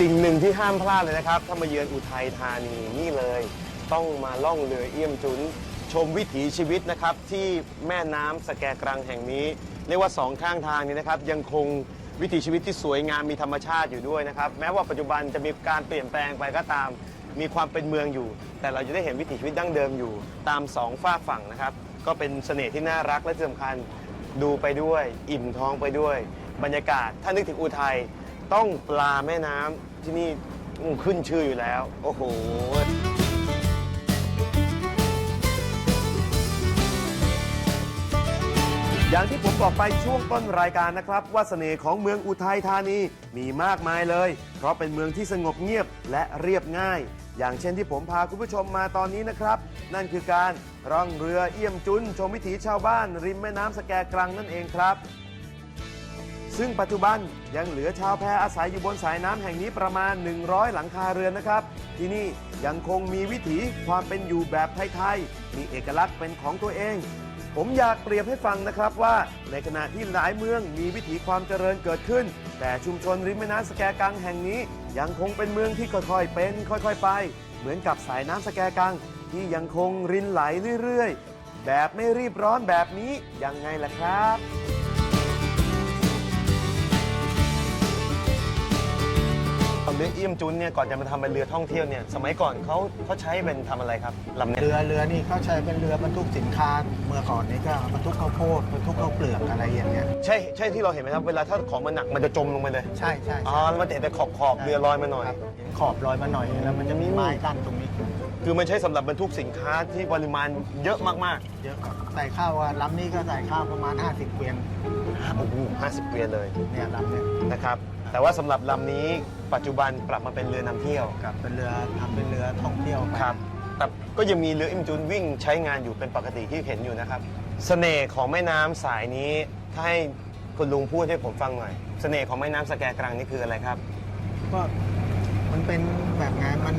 สิ่งหนึ่งที่ห้ามพลาดเลยนะครับ ถ้ามาเยือนอุทัยธานีนี่เลย ต้องมาล่องเรือเอี่ยมจุน ชมวิถีชีวิตนะครับ ที่แม่น้ำสแกกรังแห่งนี้ เรียกว่าสองข้างทางนี้นะครับ ยังคงวิถีชีวิตที่สวยงามมีธรรมชาติอยู่ด้วยนะครับ แม้ว่าปัจจุบันจะมีการเปลี่ยนแปลงไปก็ตาม มีความเป็นเมืองอยู่ แต่เราจะได้เห็นวิถีชีวิตดั้งเดิมอยู่ ตามสองฝากฝั่งนะครับ ก็เป็นเสน่ห์ที่น่ารักและที่สำคัญ ดูไปด้วย อิ่มท้องไปด้วย บรรยากาศถ้านึกถึงอุทัย ต้องปลาแม่น้ำที่นี่ขึ้นชื่ออยู่แล้ว โอ้โห อย่างที่ผมบอกไปช่วงต้นรายการนะครับ ว่าเสน่ห์ของเมืองอุทัยธานีมีมากมายเลย เพราะเป็นเมืองที่สงบเงียบและเรียบง่าย อย่างเช่นที่ผมพาคุณผู้ชมมาตอนนี้นะครับ นั่นคือการร่องเรือเอี่ยมจุนชมวิถีชาวบ้าน ริมแม่น้ำสแกกรังนั่นเองครับ ซึ่งปัจจุบันยังเหลือชาวแพอาศัยอยู่บนสายน้ำแห่งนี้ประมาณ 100 หลังคาเรือนนะครับ ที่นี่ยังคงมีวิถีความเป็นอยู่แบบไทยๆ มีเอกลักษณ์เป็นของตัวเอง ผมอยากเปรียบให้ฟังนะครับว่าในขณะที่หลายเมืองมีวิถีความเจริญเกิดขึ้น แต่ชุมชนริมแม่น้ำสแกกังแห่งนี้ ยังคงเป็นเมืองที่ค่อยๆ เป็น ค่อยๆ ไป เหมือนกับสายน้ำสแกกัง ที่ยังคงรินไหลเรื่อยๆ แบบไม่รีบร้อนแบบนี้ยังไงล่ะครับ เรือเอี่ยมจุนเนี่ยก่อนจะมาทำเป็นเรือท่องเที่ยวเนี่ยสมัยก่อนเขาเขาใช้เป็นทำอะไรครับลำเนี้ยเรือเรือนี่เขาใช้เป็นเรือบรรทุกสินค้าเมื่อก่อนนี้ก็บรรทุกข้าวโพดบรรทุกข้าวเปลือกอะไรอย่างเงี้ยใช่ใช่ที่เราเห็นไหมครับเวลาถ้าของมันหนักมันจะจมลงไปเลยใช่ใช่อ๋อใช่แล้วมันจะเห็นแต่ขอบขอบเรือลอยมาหน่อย ครับเห็นขอบลอยมาหน่อยแล้วมันจะมีไม้กั้นตรงนี้คือมันใช้สำหรับบรรทุกสินค้าที่ปริมาณเยอะมากเยอะครับใส่ข้าวว่าลำนี้ก็ใส่ข้าวประมาณ 50เกวียนๆโอ้โหห้าสิบเกวียนเลยเนี่ยลำเนี่ย นะครับ แต่ว่าสำหรับลำนี้ปัจจุบันปรับมาเป็นเรือนำเที่ยวกับเป็นเรือทำเป็นเรือท่องเที่ยวไปครับแต่ก็ยังมีเรือเอิ่มจุนวิ่งใช้งานอยู่เป็นปกติที่เห็นอยู่นะครับ เสน่ห์ของแม่น้ำสายนี้ถ้าให้คุณลุงพูดให้ผมฟังหน่อย เสน่ห์ของแม่น้ำสแกกรังนี่คืออะไรครับ ก็มันเป็นแบบไงมัน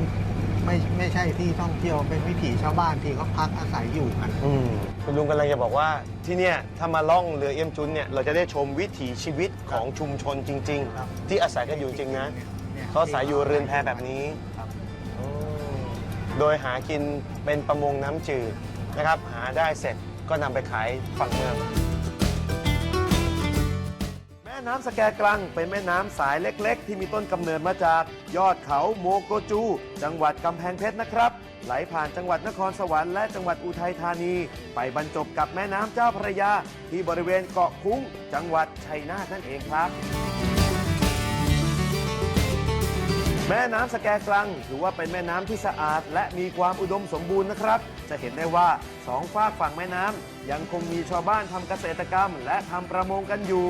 ไม่ไม่ใช่ที่ท่องเที่ยวเป็นวิถีชาวบ้านที่เขาพักอาศัยอยู่กัน อืมคุณลุงกำลังจะบอกว่าที่เนี่ยถ้ามาล่องเรือเอี่ยมจุนเนี่ยเราจะได้ชมวิถีชีวิตของชุมชนจริง ครับ ๆ ที่อาศัยกันอยู่จริงนะนี่ยเขาอาศัยอยู่เรือนแพแบบนี้ ครับอืมโดยหากินเป็นประมงน้ำจืดนะครับ หาได้เสร็จก็นำไปขายฝั่งเมืองแม่ น้ำสแกกรัง เป็นแม่น้ำสายเล็ก ๆ ที่มีต้นกำเนิดมาจากยอดเขาโมโกจู จังหวัดกำแพงเพชรนะครับ ไหลผ่านจังหวัดนครสวรรค์และจังหวัดอุทัยธานี ไปบรรจบกับแม่น้ำเจ้าพระยา ที่บริเวณเกาะคุ้ง จังหวัดชัยนาทนั่นเองครับแม่น้ำสแกกรัง ถือว่าเป็นแม่น้ำที่สะอาด และมีความอุดมสมบูรณ์นะครับ จะเห็นได้ว่าสองฝากฝั่งแม่น้ำยังคงมีชาวบ้านทำเกษตรกรรม และทำประมงกันอยู่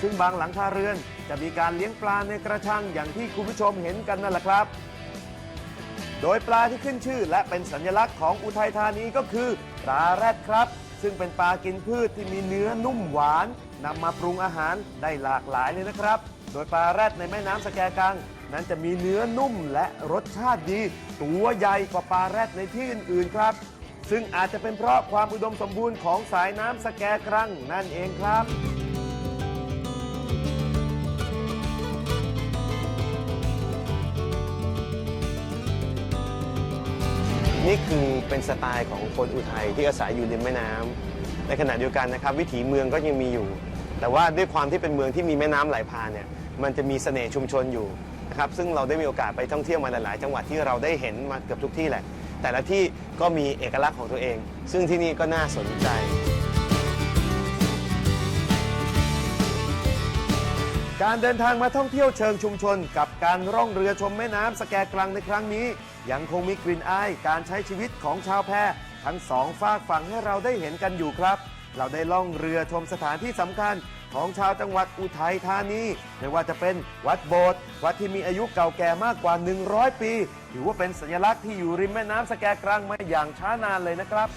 ซึ่งบางหลังคาเรือนจะมีการเลี้ยงปลาในกระชังอย่างที่คุณผู้ชมเห็นกันนั่นแหละครับ โดยปลาที่ขึ้นชื่อและเป็นสัญลักษณ์ของอุทัยธานีก็คือปลาแรดครับ ซึ่งเป็นปลากินพืชที่มีเนื้อนุ่มหวานนำมาปรุงอาหารได้หลากหลายเลยนะครับ โดยปลาแรดในแม่น้ำสแกกัง นั้นจะมีเนื้อนุ่มและรสชาติดี ตัวใหญ่กว่าปลาแรดในที่อื่นๆครับ ซึ่งอาจจะเป็นเพราะความอุดมสมบูรณ์ของสายน้ำสแกกรังนั่นเองครับ นี่คือเป็นสไตล์ของคนอุทัยที่อาศัยอยู่ริมแม่น้ำในขณะเดียวกันนะครับ วิถีเมืองก็ยังมีอยู่ แต่ว่าด้วยความที่เป็นเมืองที่มีแม่น้ำไหลผ่านเนี่ยมันจะมีเสน่ห์ชุมชนอยู่นะครับซึ่งเราได้มีโอกาสไปท่องเที่ยวมาหลาย ๆ จังหวัดที่เราได้เห็นมาเกือบทุกที่แหละ แต่ละที่ก็มีเอกลักษณ์ของตัวเอง ซึ่งที่นี่ก็น่าสนใจการเดินทางมาท่องเที่ยวเชิงชุมชน กับการร่องเรือชมแม่น้ำสแกกรังในครั้งนี้ ยังคงมีกลิ่นอายการใช้ชีวิตของชาวแพทั้งสองฝากฝั่งให้เราได้เห็นกันอยู่ครับ เราได้ล่องเรือชมสถานที่สำคัญของชาวจังหวัดอุทัยธานีไม่ว่าจะเป็นวัดโบสถ์วัดที่มีอายุเก่าแก่มากกว่า 100 ปี ถือว่าเป็นสัญลักษณ์ที่อยู่ริมแม่น้ำสแกกรังมาอย่างช้านานเลยนะครับ